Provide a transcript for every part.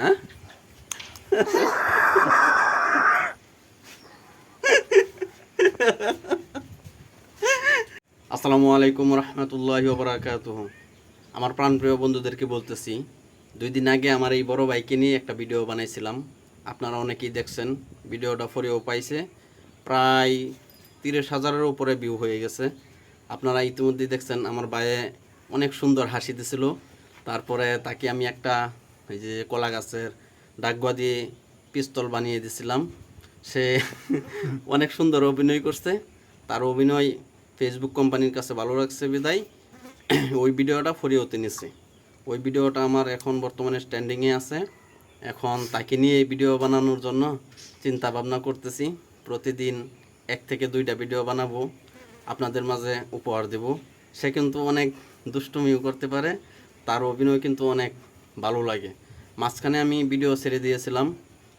হ্যাঁ? আসসালামু আলাইকুম রহমতুল্লাহ বরাকাত আমার প্রাণপ্রিয় বন্ধুদেরকে বলতেছি, দুই দিন আগে আমার এই বড় বাইকে নিয়ে একটা ভিডিও বানাইছিলাম। আপনারা অনেকেই দেখছেন, ভিডিওটা ফরেও পাইছে। প্রায় তিরিশ হাজারের উপরে ভিউ হয়ে গেছে। আপনারা ইতিমধ্যেই দেখছেন, আমার বাইয়ে অনেক সুন্দর হাসি দিছিল। তারপরে তাকে আমি একটা এই যে কলা গাছের ডাকবা দিয়ে পিস্তল বানিয়ে দিছিলাম। সে অনেক সুন্দর অভিনয় করছে। তার অভিনয় ফেসবুক কোম্পানির কাছে ভালো লাগছে বিদায়। ওই ভিডিওটা ফরিয়েতে নিছে। ওই ভিডিওটা আমার এখন বর্তমানে স্ট্যান্ডিংয়ে আছে। এখন তাকে নিয়ে এই ভিডিও বানানোর জন্য চিন্তা ভাবনা করতেছি। প্রতিদিন এক থেকে দুইটা ভিডিও বানাবো। আপনাদের মাঝে উপহার দেব। সে কিন্তু অনেক দুষ্টুমিও করতে পারে। তার অভিনয় কিন্তু অনেক ভালো লাগে। মাঝখানে আমি ভিডিও ছেড়ে দিয়েছিলাম।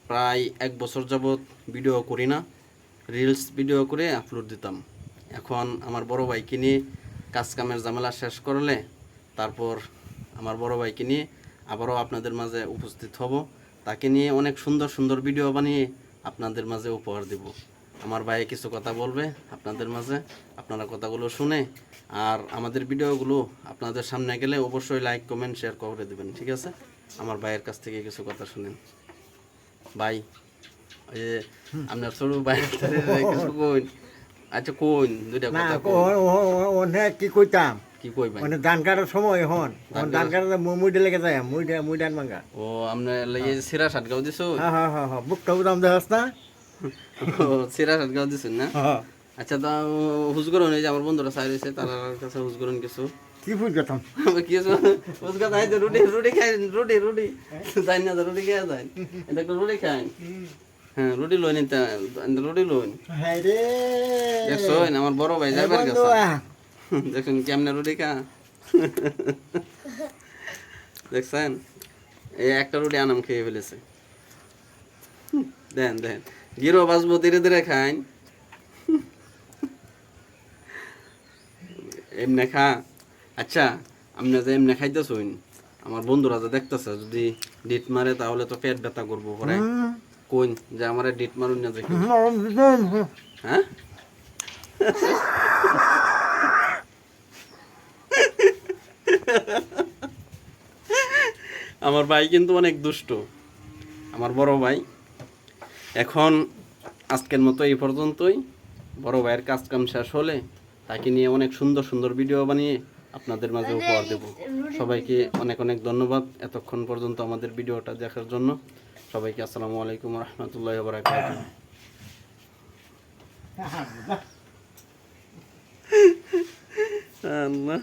প্রায় এক বছর যাবৎ ভিডিও করি না। রিলস ভিডিও করে আপলোড দিতাম। এখন আমার বড় ভাইকে নিয়ে কাজ কামের ঝামেলা শেষ করলে তারপর আমার বড় ভাইকে নিয়ে আবারও আপনাদের মাঝে উপস্থিত হব। তাকে নিয়ে অনেক সুন্দর সুন্দর ভিডিও বানিয়ে আপনাদের মাঝে উপহার দেব। আমার ভাই কিছু কথা বলবে আপনাদের মাঝে, আপনারা কথাগুলো শুনে আর আমাদের ভিডিওগুলো আপনাদের সামনে গেলে অবশ্যই লাইক কমেন্ট শেয়ার করে দেবেন, ঠিক আছে? আমার ভাইয়ের কাছ থেকে কিছু কথা শুনেন। ভাই ওই যে আপনার ছোট ভাই কিছু কইন। আচ্ছা কইন দুইটা কথা ওনে কি কইতাম? কি কইবেন? মানে ধান কাটার সময় হন। ধান কাটার মুইডে লেগে যায় মুইডে মুই ধান ভাঙ্গা ও আপনার লাগে সিরা সাতগাঁও দিছো? হ্যাঁ হ্যাঁ হ্যাঁ হ্যাঁ বুকটা উদাম দেখাস না। সিরা সাতগাঁও দিছেন না? হ্যাঁ। আচ্ছা তা হুজগরন এই যে আমার বন্ধুরা চাই রয়েছে তার কাছে হুজগরন কিছু। কি বুঝ গেতাম কি হুজগা তাই রুটি রুটি খাই রুটি রুটি। তাই না রুটি খেয়ে যায়। এটা একটু রুটি খাই। হ্যাঁ রুটি লই নিতে রুটি লই। হ্যাঁ দেখছ আমার বড় ভাই যাবার গেছে দেখুন কেমনে রুটি খা। দেখছেন? এই একটা রুটি আনাম খেয়ে ফেলেছে। দেন দেন। গিরো বাজবো ধীরে ধীরে খাইন এমনে খা। আচ্ছা আপনি যে এমনে খাইতেছুন আমার বন্ধুরা যে দেখতেছে যদি ডিট মারে তাহলে তো পেট ব্যথা করব পরে। কোন যে আমার ডিট মারুন না দেখি। হ্যাঁ? আমার ভাই কিন্তু অনেক দুষ্ট। আমার বড় ভাই। এখন আজকের মতো এই পর্যন্তই। বড় ভাইয়ের কাজ কাম শেষ হলে তাকে নিয়ে অনেক সুন্দর সুন্দর ভিডিও বানিয়ে আপনাদের মাঝে উপহার দেব। সবাইকে অনেক অনেক ধন্যবাদ এতক্ষণ পর্যন্ত আমাদের ভিডিওটা দেখার জন্য। সবাইকে আসসালামু আলাইকুম রহমতুল্লাহ বরাকাত আল্লাহ।